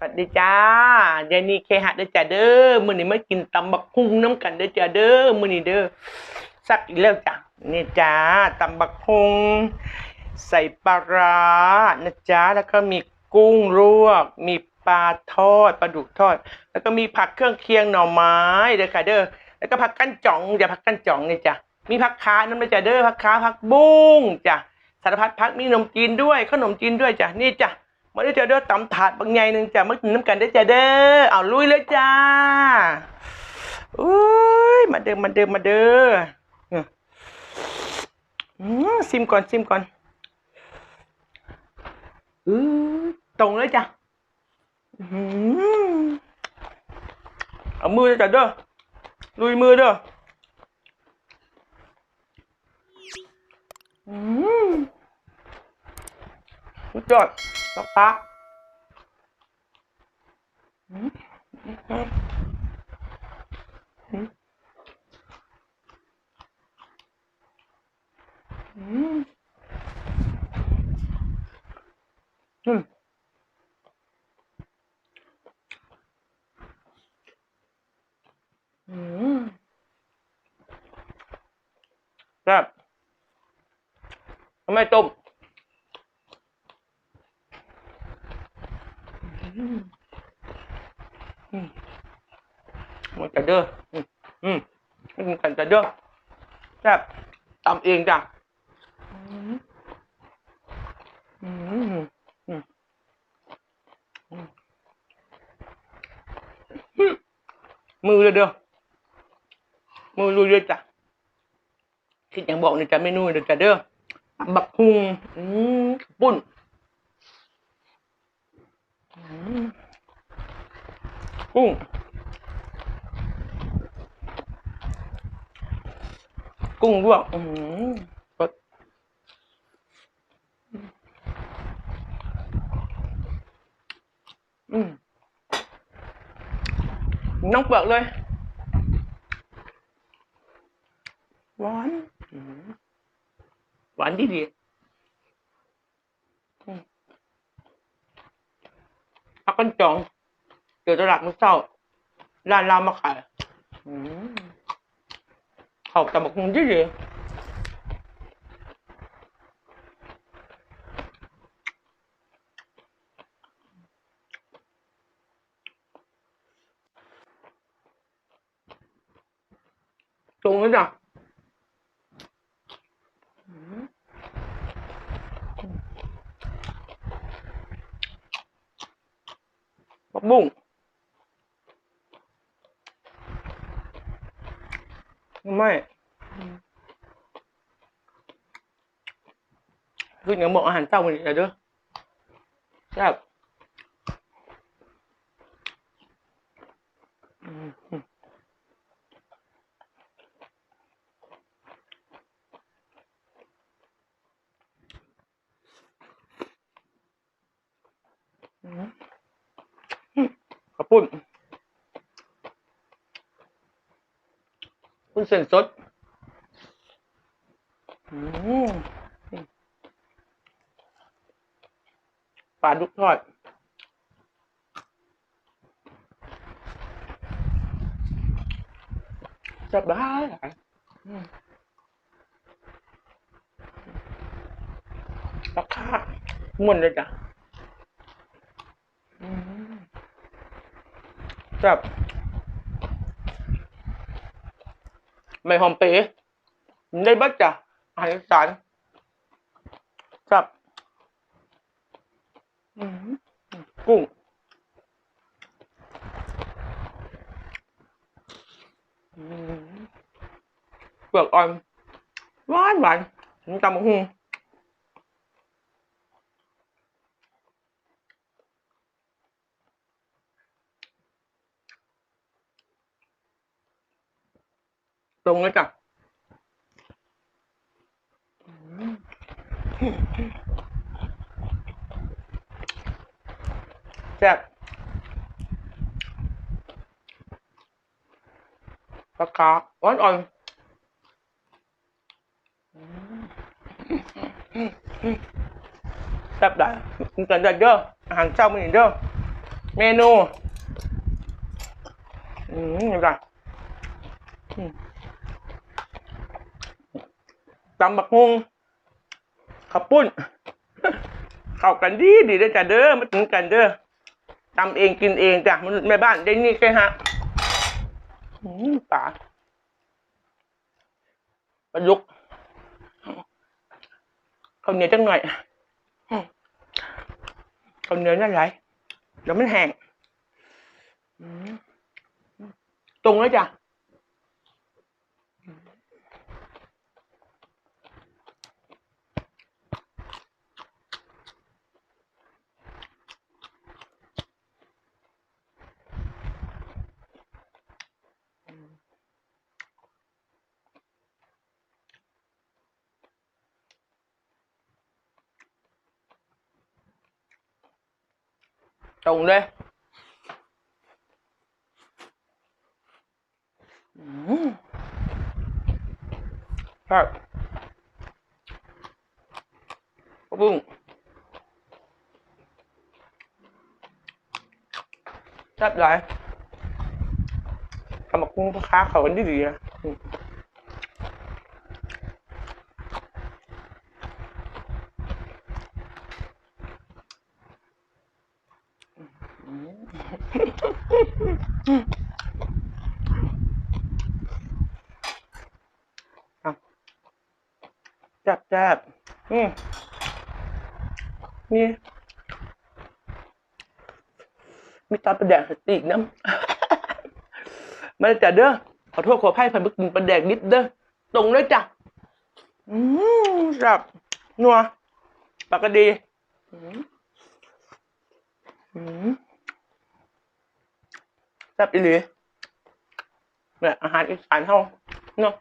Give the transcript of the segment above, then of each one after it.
สวัสดีจ้ายายนี่เคหะเด้อจ้าเด้อมื้อนี้มากินตำบักหุ่งน้ำกันเด้อจ้าเด้อมื้อนี้เด้อสักอีกแล้วจ้ะนี่จ้าตำบักหุ่งใส่ปลาร้านะจ๊ะแล้วก็มีกุ้งลวก มีปลาทอดปลาดุกทอด แล้วก็มีผักเครื่องเคียงหน่อไม้เด้อค่ะเด้อแล้วก็ผักกั้นจ่องจ้ะผักกั้นจ่องนี่จ้ะมีผักค้าน้ำเดจ้าเด้อผักค้าผักบุ้งจ้ะสารพัดผักมีขนมจีนด้วยขนมจีนด้วยจ้ะนี่จ้ะ มาได้เจอเด้อตำถาดบางใหญ่หนึ่งจ้ะมากินน้ำกันได้อจ้ะเด้อเอาลุยเลยจ้าอุ้ยมาเด้อมาเด้อมาเด้อเนี่ยอืมซิมก่อนซิมก่อนอือตรงเลยจ้ะอื้อหือเอามือจ้ะเด้อลุยมือเด้ออืมสุดยอด สักพักอืมอืมอืมอืมอืมอืมแซ่บทำไมต้ม มันจะ เด้ออืมอืมมันกันเด้อแซ่บตำเองจ้ะอืมอืมอืมอืมอือเลยเด้อมือลุยเลยจ้ะคิดอย่างบอกเนี่ยจ้ะเมนูเด้อจ้ะเด้อบักฮุงอืมปุ้นอืมกุ้ง กุ้งลวกอืมรสอืมน้องเปลือกเลยหวานอืมหวานดีดีอืมพักกันจอง เดี๋ยวตลาดมื้อเช้าร้านเรามาขายอืม học tập một công gì Mày คืออย่างบอกอาหารเจ้ามันอย่าเด้อแซ่บอืมอืมอืมอืมขอบคุณ คุณเส้นสดปลาดุกทอดจับได้ราคาม่วนเลยจ้ะจับ ไม่หอมเป๋ได้บัดจ้ะอาหารอีสานจับกุ้งเปลือกอ่อนหวานหวานน้ำตาลมะฮุง ตรงเลยจ้ะแซ่บปลากาหวานอ่อนแซ่บได้กินกันได้เด้ออาหารเช้ามื้อนี้เด้อเมนู อืมนี่จ้ะอืม ตำบักฮุงข้าวปุ้น เข้ากันดีดีเด้อจ้ะเด้อมาถึงกันเด้อตำเองกินเองจ้ะมันแม่บ้านได้นี่แค่ฮะอืมป่าประยุกต์ข้าวเหนียวจังหน่อยอืมข้าวเหนียวนั่นไรเดี๋ยวมันแห้งอืมตรงแล้วจ้ะ ตรงเลยอืมครับกระปุ้งแซ่บหลายทำมากุ้งพ่อค้าเขากันดีดีๆนะอื มแซ่บแซ่บอืมนี่ มีตาประแดกสติกน้ำมาจ้ะเด้อขอโทษขออภัยพันบึกกินประแดกนิดเด้อตรงเลยจ้ะอืมครับนัวปากกะดีอืมอืมแซ่บอีหลีเนี่ยอาหารอีสานเฮาเนาะ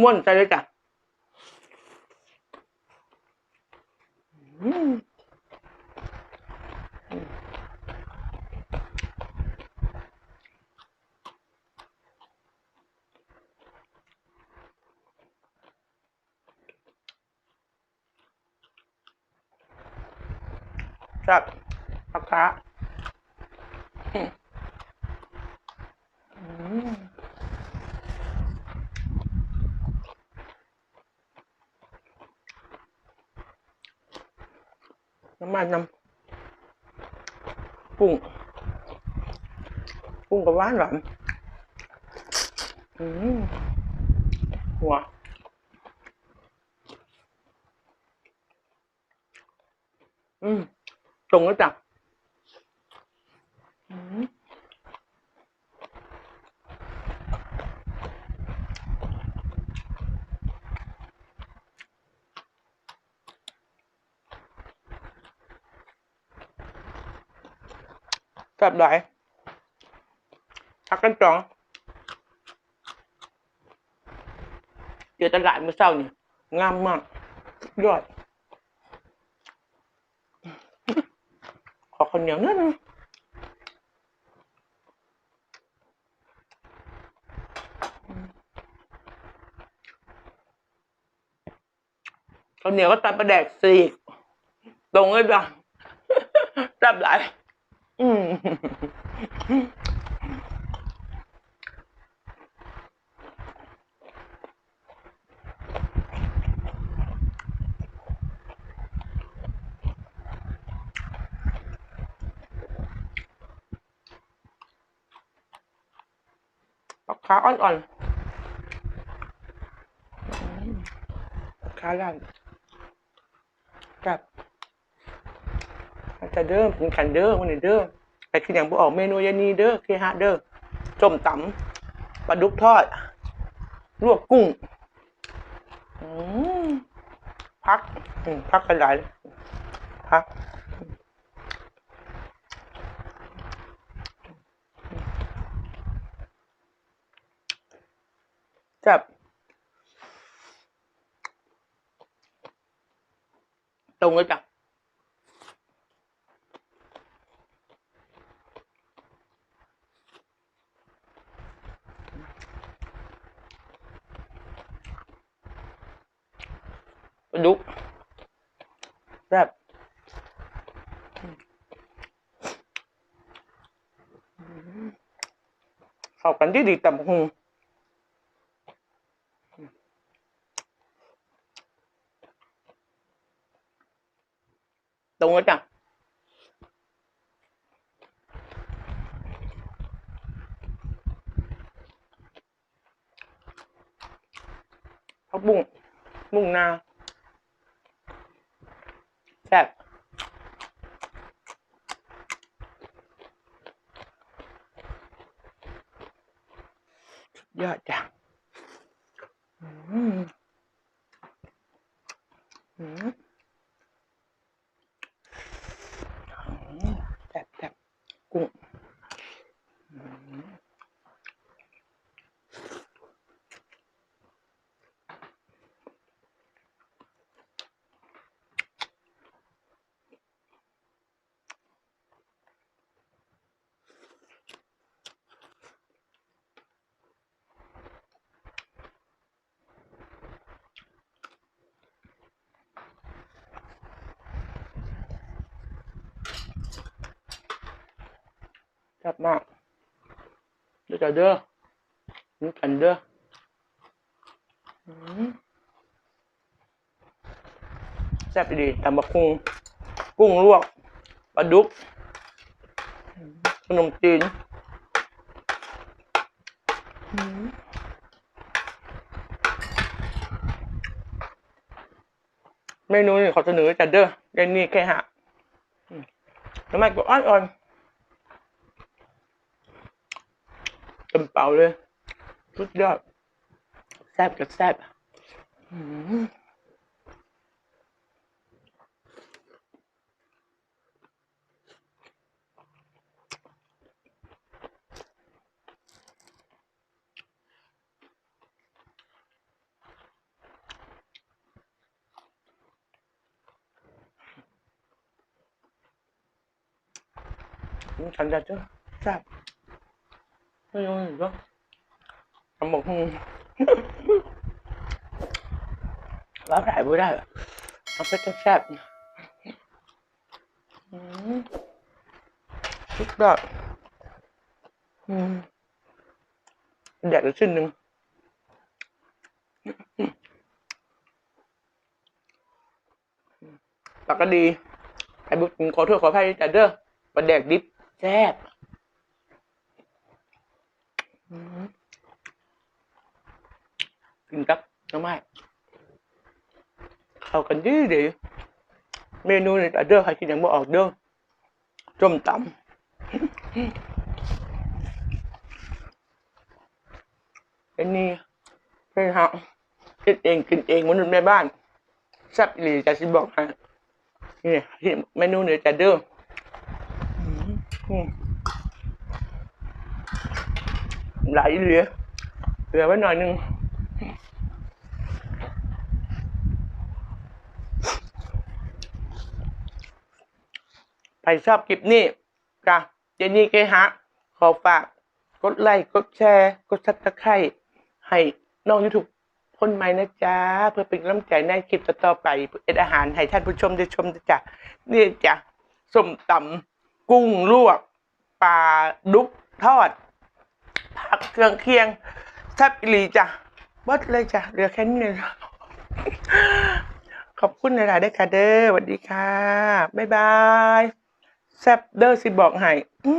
ม่วนใจเลยจ้ะอืมครับปักขาอืมอืมน้ำ มันน้ำกุ้งกุ้งกับหวานหวานอืมหัวอืมตรงแล้วจ้ะอืม แซ่บหลายพักกันจองเจอตลาดเมื่อเช้านี่งามมากยอด ขอข้าวเหนียวนิดนึงข้าวเหนียวก็ตัดประแดกสีกตรงเลยจ้ะจับหลาย อืมปลาคาอ่อนๆอืมปลาคาล่างกับ จะเด้อกินกันเด้อวันนี้เด้อไปกินอย่างบ่ออกเมนูยานีเด้อเคฮะเด้อจมตำปลาดุกทอด ลวกกุ้งอืมพักพักกันหลายเลยพักจับตรงเลยจ้ะ ลาดุกแซ่บเข้ากันที่ดีตำบักหุงตรง แล้วจ้ะผักบุ้งบุ้งนาแซ่บยอดจ้ะอืมอืมแซ่บแซ่บกุ้งอืมแซ่ บมากเดี๋ยวจะเด้อนี่กันเด้อแซ่บดีตำบักคุ้งกุ้งลวกปลาดุกขนมจีนเมนูนี้ขอเสนอจัดเด้อเดนนี่แค่หะอืมน้ำมันก็อ่อนๆ เต็มเป่าเลยสุดยอดแซ่บกับแซ่บอืมนี่ฉันจะเจอแซ่บ ไม่รู้อีกแล้วทำบอกฮึรับถ่ายไม่ได้เหรอเอาไปแซ่บๆอืมสุดยอดอืมแดกอีกชิ้นหนึ่งปากก็ดีไอ้บุญขอโทษขออภัยแต่เด้อปลาแดกดิบแซ่บอืม กินกับน้ำไม้เข้ากันดีดีเมนูนี่แต่เด้อใครกินยังบ่ออกเด้อส้มตำอันนี้เป็นฮะกินเองกินเองมนุษย์แม่บ้านแซ่บอีหลีจะสิบอกให้นี่เมนูนี่จะเด้ออืมอืม ไหลเหลือ เหลือไว้หน่อยหนึงใครชอบคลิปนี้จ้ะเจนี่เกฮะ ขอฝาก กดไลค์ กดแชร์ กดซับสไครต์ให้น้องยูทูบคนใหม่นะจ๊ะ เพื่อเป็นกำลังใจในคลิปต่อๆไปเอ็ดอาหารให้ท่านผู้ชมได้ชมจ๊ะนี่จ้ะส้มตำกุ้งลวกปลาดุกทอด ผักเครื่องเคียงแซ่บอีหลีจ้ะเบิดเลยจ้ะเหลือแค่นี้เลยขอบคุณหลายๆด้วยค่ะเด้อสวัสดีค่ะ บ๊ายบาย แซบเดอร์สิบอกให้อื